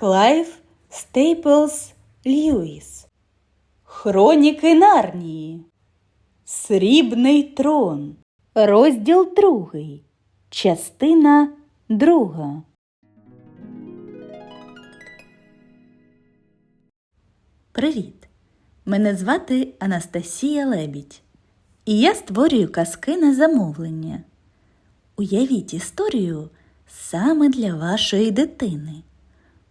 Клайв Стейплс Льюіс. Хроніки Нарнії. Срібний трон. Розділ другий. Частина друга. Привіт! Мене звати Анастасія Лебідь. І я створюю казки на замовлення. Уявіть історію саме для вашої дитини.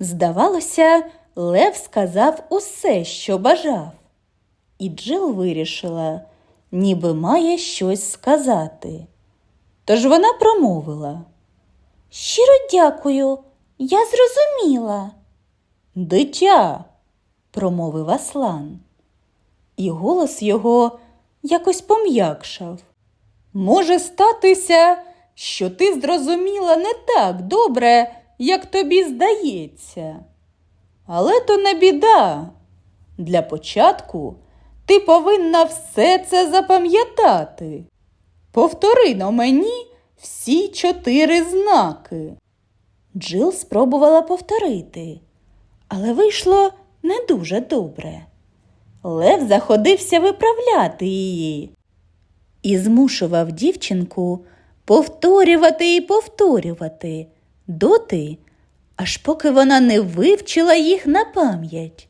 Здавалося, Лев сказав усе, що бажав, і Джил вирішила, ніби має щось сказати. Тож вона промовила. Щиро дякую, я зрозуміла. Дитя, промовив Аслан, і голос його якось пом'якшав. Може статися, що ти зрозуміла не так добре, як тобі здається. Але то не біда. Для початку ти повинна все це запам'ятати. Повтори на мені всі чотири знаки. Джил спробувала повторити, але вийшло не дуже добре. Лев заходився виправляти її і змушував дівчинку повторювати і повторювати доти, аж поки вона не вивчила їх на пам'ять.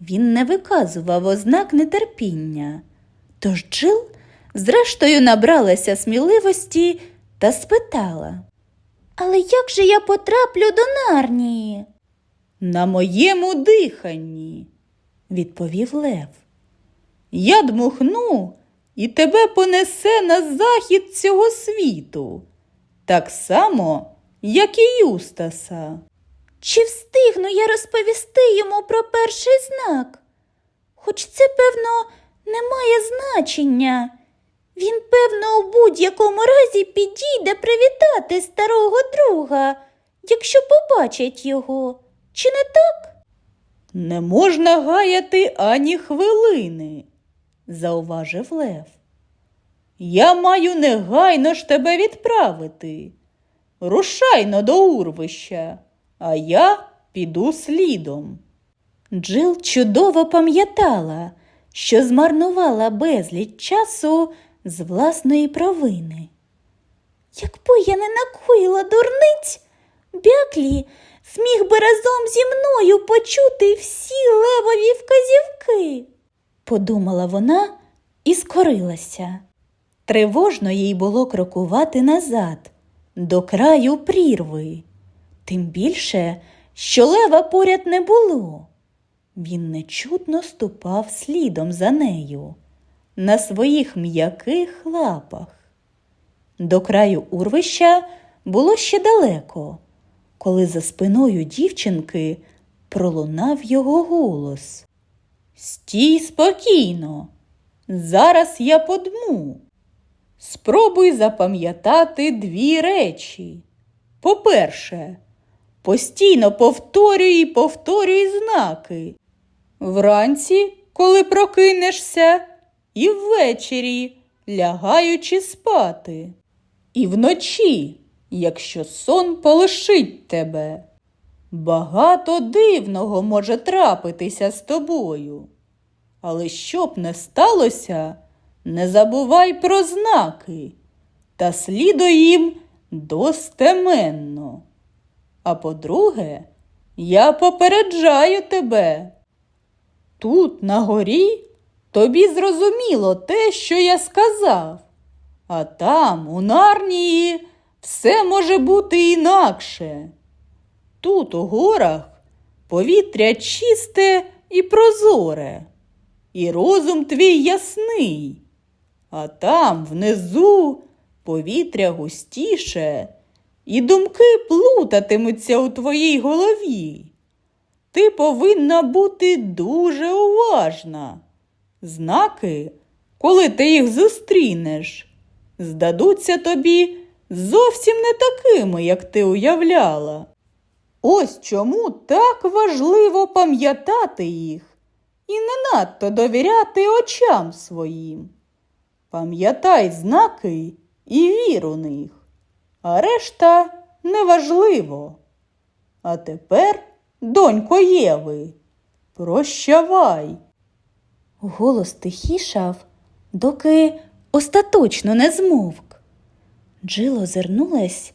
Він не виказував ознак нетерпіння, тож Джил зрештою набралася сміливості та спитала. Але як же я потраплю до Нарнії? На моєму диханні, відповів Лев. Я дмухну і тебе понесе на захід цього світу, так само, як і Юстаса. Чи встигну я розповісти йому про перший знак? Хоч це, певно, не має значення. Він, певно, у будь-якому разі підійде привітати старого друга, якщо побачить його. Чи не так? Не можна гаяти ані хвилини, зауважив Лев. Я маю негайно ж тебе відправити. Рушайно до урвища, а я піду слідом. Джил чудово пам'ятала, що змарнувала безліч часу з власної провини. Якби я не накоїла дурниць, Бяклі зміг би разом зі мною почути всі левові вказівки, подумала вона і скорилася. Тривожно їй було крокувати назад, до краю прірви, тим більше, що лева поряд не було. Він нечутно ступав слідом за нею на своїх м'яких лапах. До краю урвища було ще далеко, коли за спиною дівчинки пролунав його голос. Стій спокійно, зараз я подму. Спробуй запам'ятати дві речі. По-перше, постійно повторюй і повторюй знаки. Вранці, коли прокинешся, і ввечері, лягаючи спати, і вночі, якщо сон полишить тебе. Багато дивного може трапитися з тобою. Але щоб не сталося, не забувай про знаки та слідуй їм достеменно. А по-друге, я попереджаю тебе. Тут, на горі, тобі зрозуміло те, що я сказав, а там, у Нарнії, все може бути інакше. Тут, у горах, повітря чисте і прозоре, і розум твій ясний, а там внизу повітря густіше і думки плутатимуться у твоїй голові. Ти повинна бути дуже уважна. Знаки, коли ти їх зустрінеш, здадуться тобі зовсім не такими, як ти уявляла. Ось чому так важливо пам'ятати їх і не надто довіряти очам своїм. Пам'ятай знаки і вір у них, а решта неважливо. А тепер, донько Єви, прощавай. Голос тихішав, доки остаточно не змовк. Джил озирнулась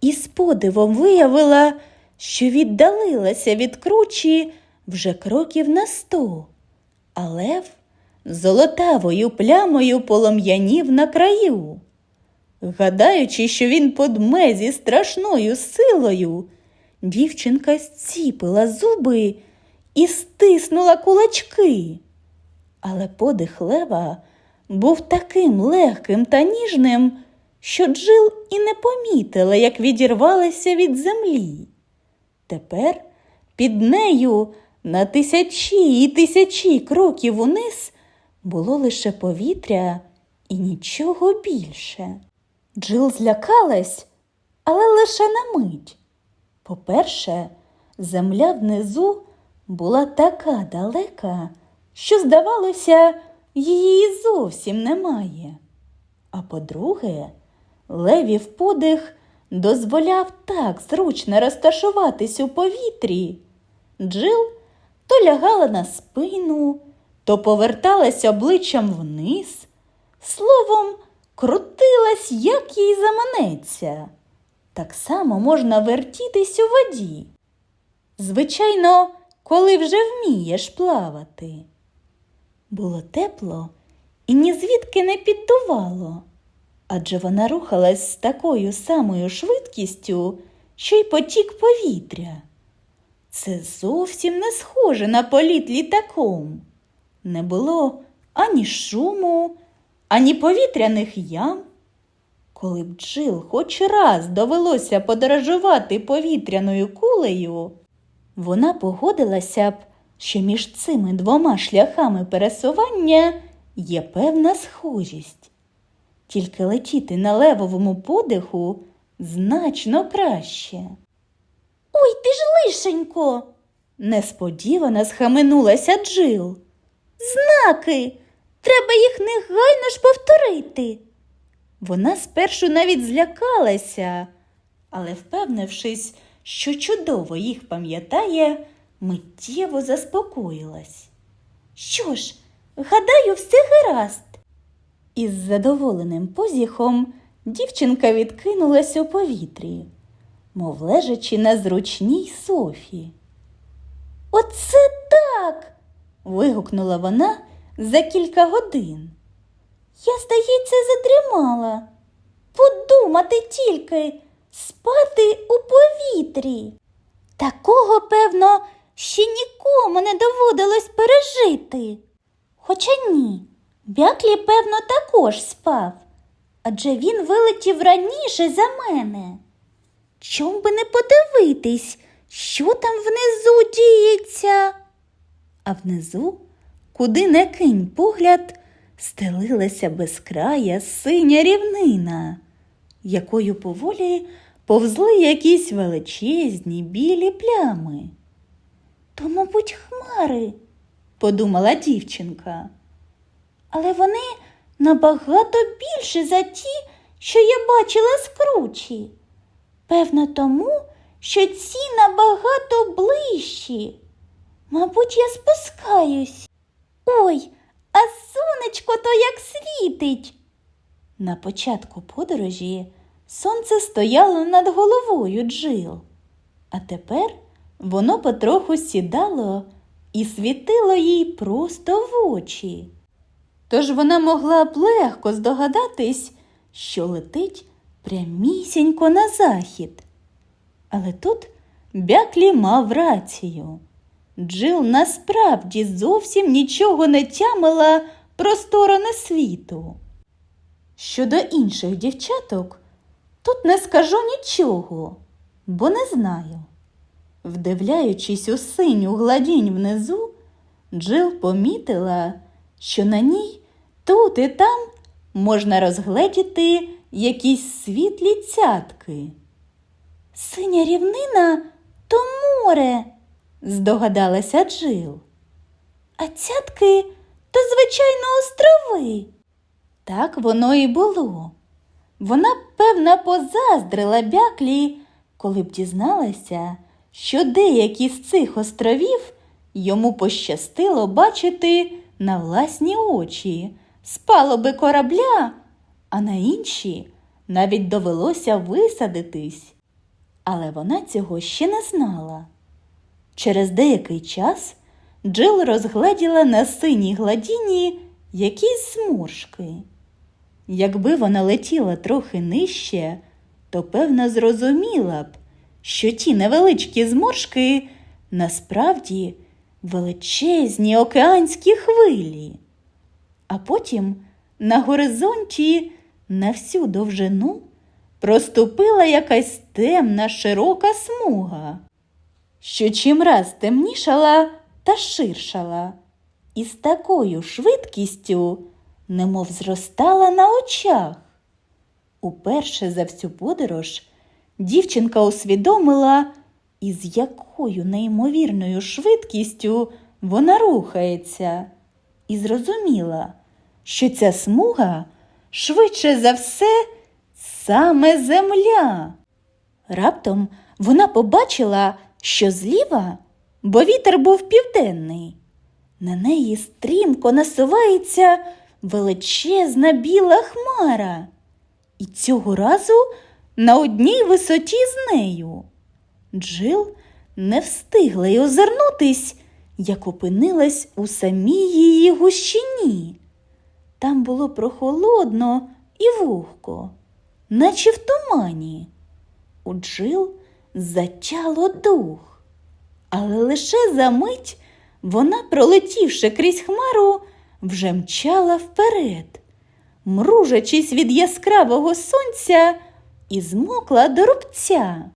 і з подивом виявила, що віддалилася від кручі вже кроків на сто, а лев золотавою плямою полум'янів на краю. Гадаючи, що він подме зі страшною силою, дівчинка зціпила зуби і стиснула кулачки. Але подих лева був таким легким та ніжним, що Джил і не помітила, як відірвалася від землі. Тепер під нею на тисячі і тисячі кроків униз було лише повітря і нічого більше. Джил злякалась, але лише на мить. По-перше, земля внизу була така далека, що, здавалося, її зовсім немає. А по-друге, левів подих дозволяв так зручно розташуватись у повітрі. Джил то лягала на спину, то поверталась обличчям вниз, словом, крутилась, як їй заманеться. Так само можна вертітись у воді. Звичайно, коли вже вмієш плавати. Було тепло і ні звідки не піддувало, адже вона рухалась з такою самою швидкістю, що й потік повітря. Це зовсім не схоже на політ літаком. Не було ані шуму, ані повітряних ям. Коли б Джил хоч раз довелося подорожувати повітряною кулею, вона погодилася б, що між цими двома шляхами пересування є певна схожість. Тільки летіти на левовому подиху значно краще. Ой, ти ж лишенько. Несподівано схаменулася Джил. Знаки. Треба їх негайно ж повторити. Вона спершу навіть злякалася, але, впевнившись, що чудово їх пам'ятає, миттєво заспокоїлась. Що ж, гадаю, все гаразд. Із задоволеним позіхом дівчинка відкинулась у повітрі, мов лежачи на зручній софі. Оце так. Вигукнула вона за кілька годин. Я, здається, задрімала. Подумати тільки спати у повітрі. Такого, певно, ще нікому не доводилось пережити. Хоча ні, Бяклі, певно, також спав, адже він вилетів раніше за мене. Чом би не подивитись, що там внизу діється? А внизу, куди не кинь погляд, стелилася безкрая синя рівнина, якою поволі повзли якісь величезні білі плями. То, мабуть, хмари, подумала дівчинка. Але вони набагато більше за ті, що я бачила з кручі. Певно, тому, що ці набагато ближчі. Мабуть, я спускаюсь. Ой, а сонечко то як світить. На початку подорожі сонце стояло над головою Джил, а тепер воно потроху сідало і світило їй просто в очі. Тож вона могла б легко здогадатись, що летить прямісінько на захід. Але тут Бяклі мав рацію. Джил насправді зовсім нічого не тямила про сторони світу. Щодо інших дівчаток, Тут не скажу нічого, бо не знаю. Вдивляючись у синю гладінь внизу, Джил помітила, що на ній тут і там можна розгледіти якісь світлі цятки. Синя рівнина то море, Здогадалася Джил. а цятки то, звичайно, острови. Так воно і було. Вона, певно, позаздрила бяклі, коли б дізналася, що деякі з цих островів йому пощастило бачити на власні очі з палуби корабля, а на інші навіть довелося висадитись. Але вона цього ще не знала. Через деякий час Джил розгледіла на синій гладіні якісь зморшки. Якби вона летіла трохи нижче, то певно зрозуміла б, що ті невеличкі зморшки насправді величезні океанські хвилі. А потім на горизонті на всю довжину проступила якась темна широка смуга, що чимраз темнішала та ширшала, і з такою швидкістю, немов зростала на очах. Уперше за всю подорож дівчинка усвідомила, із якою неймовірною швидкістю вона рухається, і зрозуміла, що ця смуга швидше за все саме земля. Раптом вона побачила, що зліва, бо вітер був південний, на неї стрімко насувається величезна біла хмара, і цього разу на одній висоті з нею. Джил не встигла й озирнутись, як опинилась у самій її гущині. Там було прохолодно і вогко, наче в тумані. У Джил затяло дух, але лише за мить вона, пролетівши крізь хмару, вже мчала вперед, мружачись від яскравого сонця і змокла до рубця.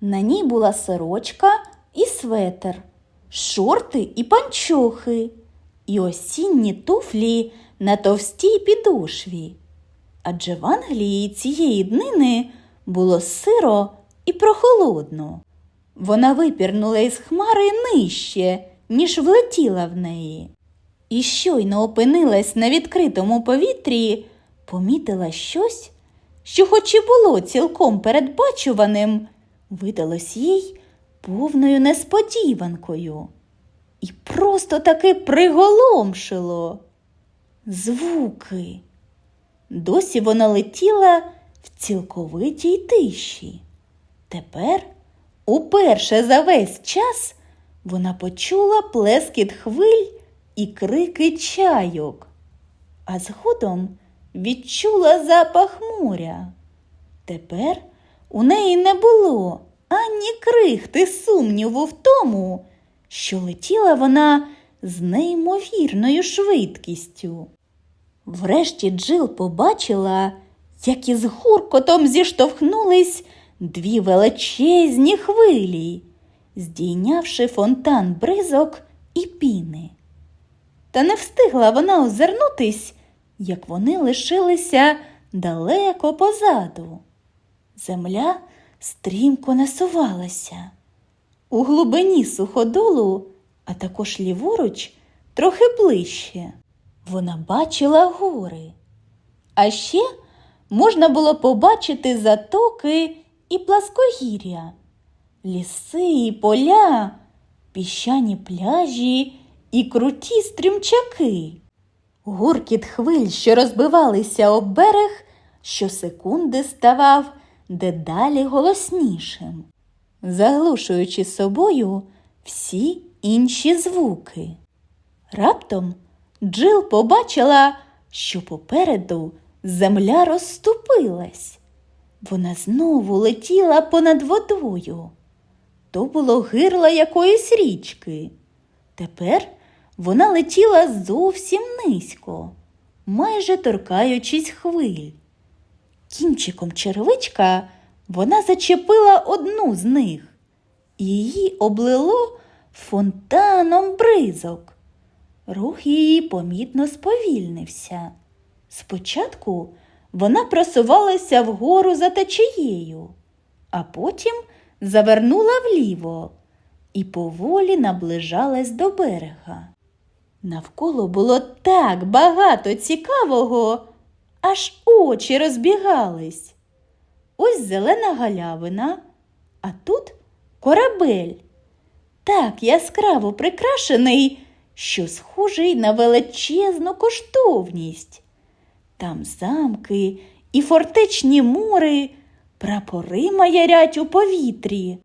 На ній була сорочка і светер, шорти і панчохи, і осінні туфлі на товстій підошві. Адже в Англії цієї днини було сиро і прохолодно. Вона випірнула із хмари нижче, ніж влетіла в неї. І щойно опинилась на відкритому повітрі, помітила щось, що, хоч і було цілком передбачуваним, видалось їй повною несподіванкою. І просто таки приголомшило. Звуки. Досі вона летіла в цілковитій тиші. Тепер, уперше за весь час, вона почула плескіт хвиль і крики чайок, а згодом відчула запах моря. Тепер у неї не було ані крихти сумніву в тому, що летіла вона з неймовірною швидкістю. Врешті Джил побачила, як із гуркотом зіштовхнулись дві величезні хвилі, здійнявши фонтан бризок і піни. Та не встигла вона озирнутись, як вони лишилися далеко позаду. Земля стрімко насувалася. У глибині суходолу, а також ліворуч, трохи ближче. Вона бачила гори. А ще можна було побачити затоки і пласкогір'я, ліси і поля, піщані пляжі і круті стрімчаки. Гуркіт хвиль, що розбивалися об берег, щосекунди ставав дедалі голоснішим, заглушуючи собою всі інші звуки. Раптом Джил побачила, що попереду земля розступилась. Вона знову летіла понад водою. То було гирло якоїсь річки. Тепер вона летіла зовсім низько, майже торкаючись хвиль. Кінчиком червичка вона зачепила одну з них, її облило фонтаном бризок. Рух її помітно сповільнився. Спочатку вона просувалася вгору за течією, а потім завернула вліво і поволі наближалась до берега. Навколо було так багато цікавого, аж очі розбігались. Ось зелена галявина, а тут корабель, так яскраво прикрашений, що схожий на величезну коштовність. Там замки і фортечні мури, прапори маярять у повітрі,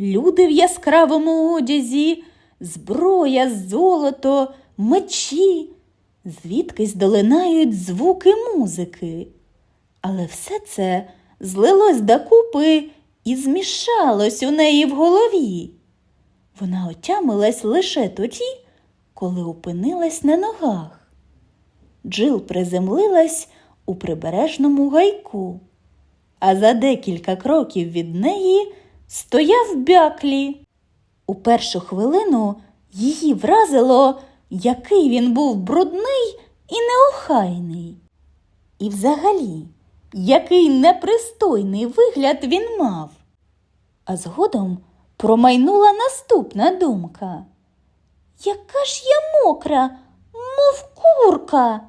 люди в яскравому одязі, зброя, золото, мечі, звідкись долинають звуки музики. Але все це злилось докупи і змішалось у неї в голові. Вона отямилась лише тоді, коли опинилась на ногах. Джил приземлилась у прибережному гайку, а за декілька кроків від неї стояв бяклі. У першу хвилину її вразило, який він був брудний і неохайний. І взагалі, який непристойний вигляд він мав. А згодом промайнула наступна думка. Яка ж я мокра, мов курка.